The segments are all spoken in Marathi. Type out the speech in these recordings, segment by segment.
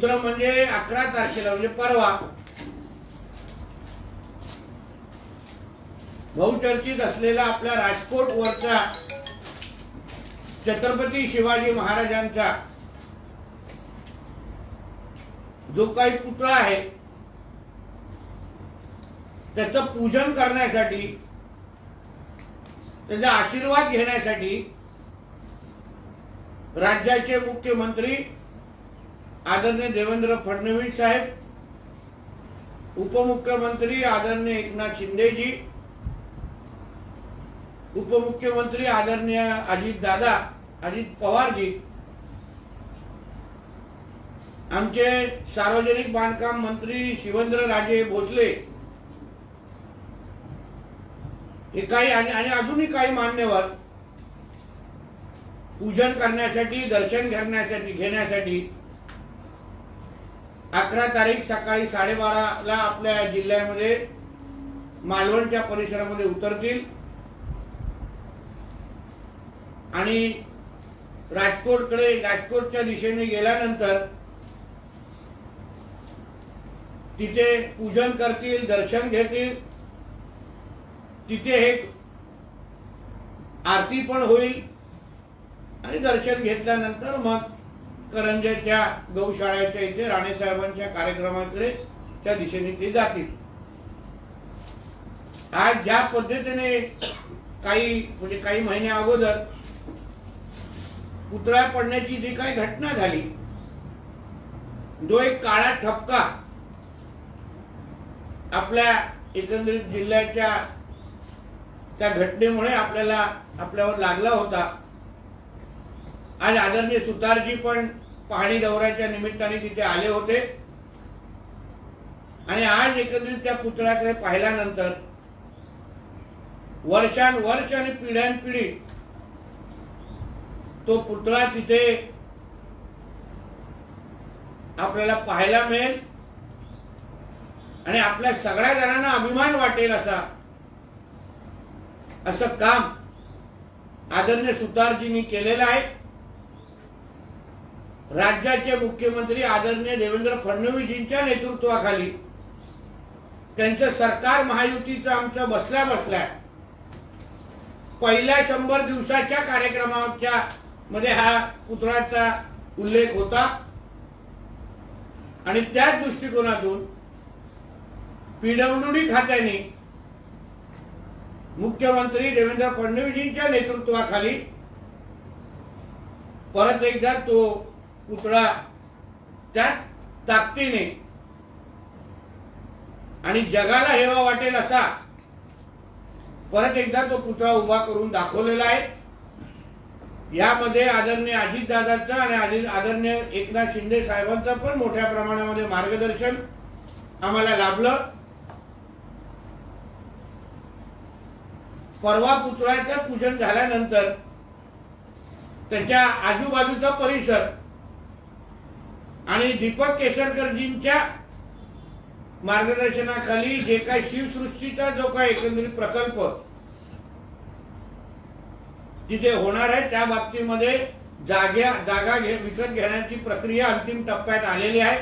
दुसरं म्हणजे अकरा तारखेला म्हणजे परवा. बहुचर्चित असलेला आपल्या राजकोट वरचा छत्रपती शिवाजी महाराजांचा जो काही पुतळा आहे त्याचं पूजन करण्यासाठी त्याचा आशीर्वाद घेण्यासाठी राज्याचे मुख्यमंत्री आदरणीय देवेंद्र फडणवीस साहेब उपमुख्यमंत्री आदरणीय एकनाथ शिंदेजी उपमुख्यमंत्री आदरणीय अजित दादा अजित पवारजी आमचे सार्वजनिक बांधकाम मंत्री शिवेंद्र राजे भोसले हे काही आणि आणि अजूनही काही मान्यवर पूजन करण्यासाठी दर्शन करण्यासाठी घेण्यासाठी अकरा तारीख सकाळी साडेबाराला आपल्या जिल्ह्यामध्ये मालवणच्या परिसरामध्ये उतरतील. आणि राजकोटकडे राजकोटच्या दिशेने गेल्यानंतर तिथे पूजन करतील दर्शन घेतील. तिथे एक आरती पण होईल. आणि दर्शन घेतल्यानंतर मग करंजाच्या गौशाळाच्या इथे राणेसाहेबांच्या कार्यक्रमाकडे त्या दिशेने ते जातील. आज ज्या पद्धतीने काही म्हणजे काही महिन्या अगोदर पुतळा पडण्याची जी काही घटना झाली जो एक काळा ठपका आपल्या एकंदरीत जिल्ह्याच्या त्या घटनेमुळे आपल्याला आपल्यावर लागला होता आज आदरणीय सुतारजी पण पाहणी दौऱ्याच्या निमित्ताने तिथे आले होते. आणि आज एकत्रित त्या पुतळ्याकडे पाहिल्यानंतर वर्षानुवर्ष आणि पिढ्यानपिढी तो पुतळा तिथे आपल्याला पाहायला मिळेल. आणि आपल्या सगळ्या जणांना अभिमान वाटेल असा असं काम आदरणीय सुतारजींनी केलेलं आहे. राज्याचे मुख्यमंत्री आदरणीय देवेंद्र फडणवीसजींच्या नेतृत्वाखाली. त्यांचं सरकार महायुतीचं आमचं बसल्या बसल्या. पहिल्या शंभर दिवसाच्या कार्यक्रमाच्या मध्ये हा पुतळ्याचा उल्लेख होता. आणि त्याच दृष्टिकोनातून पीडब्ल्यूडी खात्याने मुख्यमंत्री देवेंद्र फडणवीसजींच्या नेतृत्वाखाली परत एकदा तो पुतळा त्या ताकदीने आणि जगाला हेवा वाटेल असा परत एकदा तो पुतळा उभा करून दाखवलेला आहे. यामध्ये आदरणीय अजितदादांचं आणि आदरणीय एकनाथ शिंदे साहेबांचं पण मोठ्या प्रमाणामध्ये मार्गदर्शन आम्हाला लाभलं. परवा पुतळ्याचं पूजन झाल्यानंतर त्याच्या आजूबाजूचा परिसर आणि दीपक केसरकरजींच्या मार्गदर्शनाखाली जे काही शिवसृष्टीचा जो काय एकंदरीत प्रकल्प तिथे होणार आहे त्या बाबतीमध्ये जाग्या जागा घे विकत घेण्याची प्रक्रिया अंतिम टप्प्यात आलेली आहे.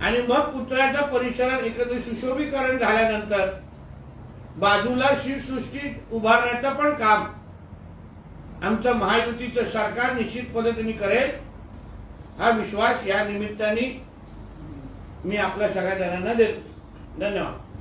आणि मग पुतळ्याच्या परिसरात एकत्रित सुशोभीकरण झाल्यानंतर बाजूला शिवसृष्टी उभारण्याचं पण काम आमचं महायुतीचं सरकार निश्चित पद्धतीने करेल. हा विश्वास या निमित्ताने मी आपल्या सगळ्या जणांना देतो. धन्यवाद.